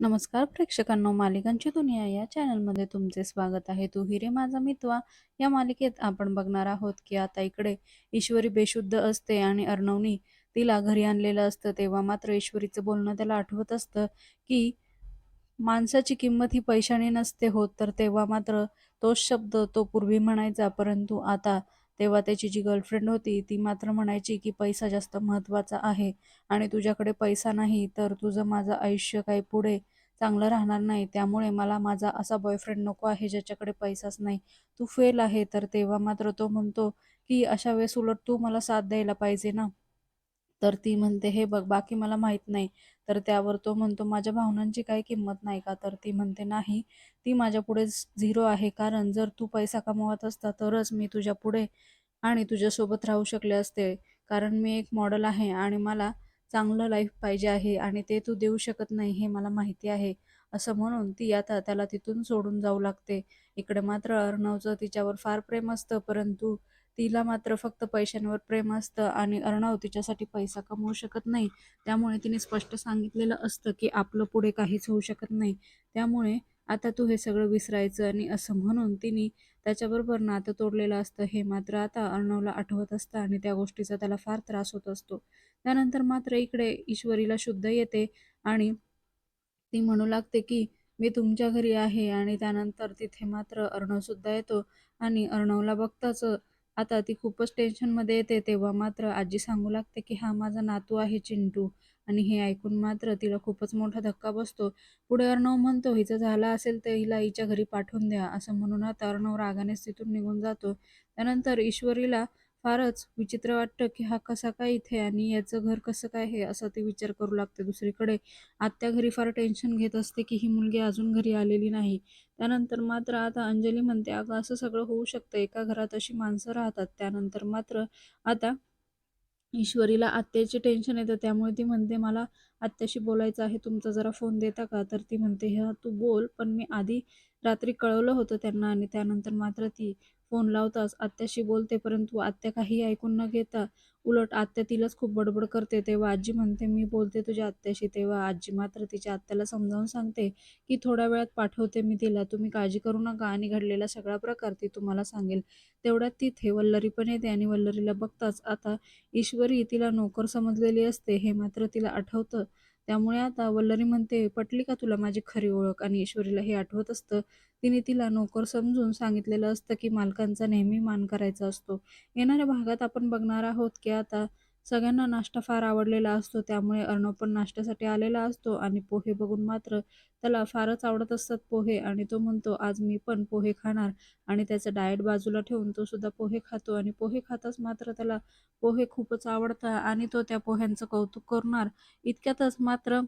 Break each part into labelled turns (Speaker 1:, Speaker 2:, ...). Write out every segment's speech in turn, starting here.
Speaker 1: नमस्कार प्रेक्षकांनो मालिकांची दुनिया या चॅनलमध्ये तुमचे स्वागत आहे. तू हिरे माझा मितवा. या मालिकेत आपण बघणार आहोत की आता इकडे ईश्वरी बेशुद्ध असते आणि अर्णवनी तिला घरी आणलेलं असतं. तेव्हा मात्र ईश्वरीचं बोलणं त्याला आठवत असतं की माणसाची किंमत ही पैशाने नसते होत तर तेव्हा मात्र तोच शब्द तो पूर्वी म्हणायचा. परंतु आता तेव्हा त्याची जी गर्लफ्रेंड होती ती मात्र म्हणायची की पैसा जास्त महत्त्वाचा आहे आणि तुझ्याकडे पैसा नाही तर तुझं माझं आयुष्य काही पुढे चांगलं राहणार नाही. त्यामुळे मला माझा असा बॉयफ्रेंड नको आहे ज्याच्याकडे पैसाच नाही. तू फेल आहे तर तेव्हा मात्र तो म्हणतो की अशा वेळेस उलट तू मला साथ द्यायला पाहिजे ना? तर ती म्हणते हे बघ बाकी मला माहीत नाही. तर त्यावर तो म्हणतो माझ्या भावनांची काही किंमत नाही का? तर ती म्हणते नाही ती माझ्या पुढे झिरो आहे. कारण जर तू पैसा कमवत असता तरच मी तुझ्या पुढे आणि तुझ्यासोबत राहू शकले असते. कारण मी एक मॉडेल आहे आणि मला चांगलं लाईफ पाहिजे आहे आणि ते तू देऊ शकत नाही हे मला माहिती आहे. असं म्हणून ती आता त्याला तिथून सोडून जाऊ लागते. इकडे मात्र अर्णवचं तिच्यावर फार प्रेम असतं परंतु तिला मात्र फक्त पैशांवर प्रेम असतं आणि अर्णव तिच्यासाठी पैसा कमवू शकत नाही. त्यामुळे तिने स्पष्ट सांगितलेलं असतं की आपलं पुढे काहीच होऊ शकत नाही. त्यामुळे आता तू हे सगळं विसरायचं आणि असं म्हणून तिने त्याच्याबरोबर नातं तोडलेलं असतं हे मात्र आता अर्णवला आठवत असतं आणि त्या गोष्टीचा त्याला फार त्रास होत असतो. त्यानंतर मात्र इकडे ईश्वरीला शुद्ध येते आणि ती म्हणू लागते की मी तुमच्या घरी आहे आणि त्यानंतर तिथे मात्र अर्णवसुद्धा येतो आणि अर्णवला बघताच आता ती खूपच टेन्शनमध्ये येते तेव्हा मात्र आजी सांगू लागते की हा माझा नातू आहे चिंटू आणि हे ऐकून मात्र तिला खूपच मोठा धक्का बसतो. पुढे अर्णव म्हणतो हिचं झालं असेल तर हिला हिच्या घरी पाठवून द्या. असं म्हणून आता अर्णव रागानेच तिथून निघून जातो. त्यानंतर ईश्वरीला फारच विचित्र वाटतं की हा कसा काय इथे आणि याचं घर कसं काय हे असं ती विचार करू लागते दुसरीकडे. आत्या घरी फार टेन्शन घेत असते की ही मुलगी अजून घरी आलेली नाही. त्यानंतर मात्र आता अंजली म्हणते अगं असं सगळं होऊ शकतं. एका घरात अशी माणसं राहतात. त्यानंतर मात्र आता ईश्वरीला आत्याचे टेन्शन येतं. त्यामुळे ती म्हणते मला आत्याशी बोलायचं आहे. तुमचा जरा फोन देता का? तर ती म्हणते हा तू बोल. पण मी आधी रात्री कळवलं होतं त्यांना आणि त्यानंतर मात्र ती फोन लावताच आत्याशी बोलते परंतु आत्या काही ऐकून न घेता उलट आत्या तिलाच खूप बडबड करते. तेव्हा आजी म्हणते मी बोलते तुझ्या आत्याशी. तेव्हा आजी मात्र तिच्या आत्याला समजावून सांगते की थोड्या वेळात पाठवते मी तिला. तुम्ही काळजी करू नका आणि घडलेला सगळा प्रकार ती तुम्हाला सांगेल. तेवढ्यात तिथे वल्लरी पण येते आणि वल्लरीला बघताच आता ईश्वरी तिला नोकर समजलेली असते. हे मात्र तिला आठवतं. त्यामुळे आता वल्लरी म्हणते पटली का तुला माझी खरी ओळख? आणि ईश्वरीला हे आठवत असतं. तिने तिला नोकर समजून सांगितलेलं असतं की मालकांचा नेहमी मान करायचा असतो. येणाऱ्या भागात आपण बघणार आहोत की आता सगळ्यांना नाश्ता फार आवडलेला असतो त्यामुळे अर्णव पण नाश्त्यासाठी आलेला असतो आणि पोहे बघून मात्र त्याला फारच आवडत असतात पोहे आणि तो म्हणतो आज मी पण पोहे खाणार. आणि त्याचं डाएट बाजूला ठेवून तो सुद्धा पोहे खातो आणि पोहे खाताच मात्र त्याला पोहे खूपच आवडतात आणि तो त्या पोह्यांचं कौतुक करणार. इतक्यातच मात्र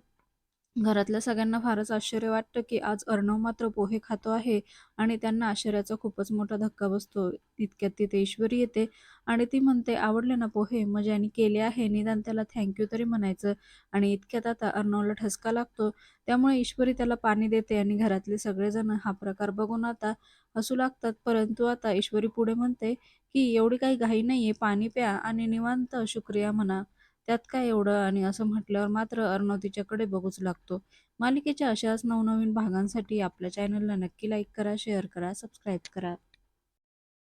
Speaker 1: घरातल्या सगळ्यांना फारच आश्चर्य वाटतं की आज अर्णव मात्र पोहे खातो आहे आणि त्यांना आश्चर्याचा खूपच मोठा धक्का बसतो. इतक्यात तिथे ईश्वरी येते आणि ती म्हणते आवडले ना पोहे? मजाने केले आहे. निदान त्याला थँक्यू तरी म्हणायचं. आणि इतक्यात आता अर्णवला ठसका लागतो. त्यामुळे ईश्वरी त्याला पाणी देते आणि घरातले सगळेजण हा प्रकार बघून आता हसू लागतात. परंतु आता ईश्वरी पुढे म्हणते की एवढी काही घाई नाहीये. पाणी प्या आणि निवांत शुक्रिया म्हणा. त्यात काय एवढं? आणि असं म्हटल्यावर मात्र अर्णव तिच्याकडे बघूच लागतो. मालिकेच्या अशाच नवनवीन भागांसाठी आपल्या चॅनलला नक्की लाईक करा शेअर करा सबस्क्राईब करा.